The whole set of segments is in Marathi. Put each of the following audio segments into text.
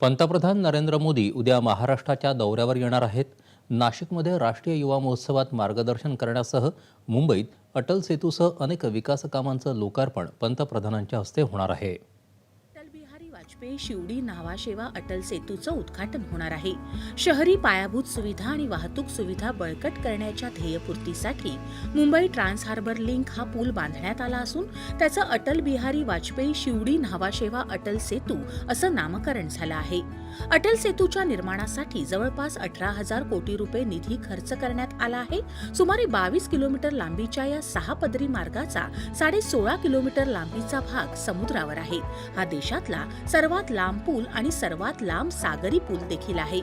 पंतप्रधान नरेंद्र मोदी उद्या महाराष्ट्राच्या दौऱ्यावर येणार आहेत. नाशिकमध्ये राष्ट्रीय युवा महोत्सवात मार्गदर्शन करण्यासह मुंबईत अटल सेतूसह अनेक विकास कामांचं लोकार्पण पंतप्रधानांच्या हस्ते होणार आहे. अटल बिहारी वाजपेयी शिवडी न्हावाशेवा अटल सेतूचं उद्घाटन होणार आहे. शहरी पायाभूत सुविधा आणि वाहतूक सुविधा बळकट करण्याच्या ध्येयपूर्तीसाठी मुंबई ट्रान्स हार्बर लिंक हा पूल बांधण्यात आला असून त्याचं अटल बिहारी वाजपेयी शिवडी न्हावाशेवा अटल सेतू असं नामकरण झालं आहे. अटल सेतूच्या निर्माणासाठी जवळपास अठरा हजार कोटी रुपये निधी खर्च करण्यात आला आहे. सुमारे बावीस किलोमीटर लांबीच्या या सहा पदरी मार्गाचा साडे सोळा किलोमीटर लांबीचा भाग समुद्रावर आहे. हा देशातला सर्वात लांब पूल आणि सर्वात लांब सागरी पूल देखील आहे.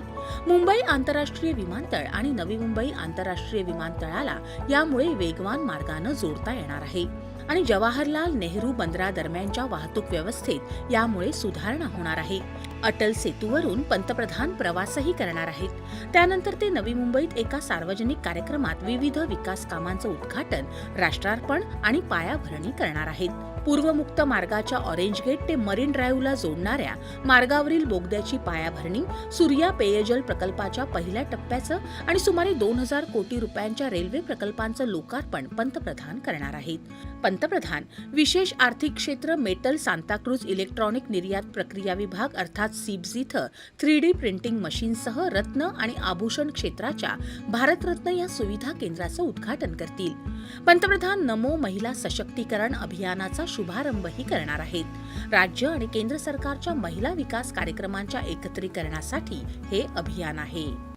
मुंबई आंतरराष्ट्रीय विमानतळ आणि नवी मुंबई आंतरराष्ट्रीय विमानतळाला यामुळे वेगवान मार्गानं जोडता येणार आहे. आणि जवाहरलाल नेहरू बंदरादरम्यानच्या वाहतूक व्यवस्थेत यामुळे सुधारणा होणार आहे. अटल सेतूवरून पंतप्रधान प्रवासही करणार आहेत. त्यानंतर ते नवी मुंबईत एका सार्वजनिक कार्यक्रमात विविध विकास कामांचं उद्घाटन राष्ट्रार्पण आणि पायाभरणी करणार आहेत. पूर्वमुक्त मार्गाच्या ऑरेंज गेट ते मरीन ड्राईव्हला जोडणाऱ्या मार्गावरील बोगद्याची पायाभरणी सूर्या पेयजल प्रकल्पाच्या पहिल्या टप्प्याचं आणि सुमारे दोन हजार कोटी रुपयांच्या रेल्वे प्रकल्पांचं लोकार्पण पंतप्रधान करणार आहेत. पंतप्रधान विशेष आर्थिक क्षेत्र मेटल सांताक्रूज इलेक्ट्रॉनिक निर्यात प्रक्रिया विभाग अर्थात सिब्स इथं थ्री डी प्रिंटिंग मशीनसह रत्न आणि आभूषण क्षेत्राच्या भारतरत्न या सुविधा केंद्राचं उद्घाटन करतील. पंतप्रधान नमो महिला सशक्तीकरण अभियानाचा शुभारंभही करणार आहेत. राज्य आणि केंद्र सरकारच्या महिला विकास कार्यक्रमांच्या एकत्रीकरणासाठी हे अभियान आहे.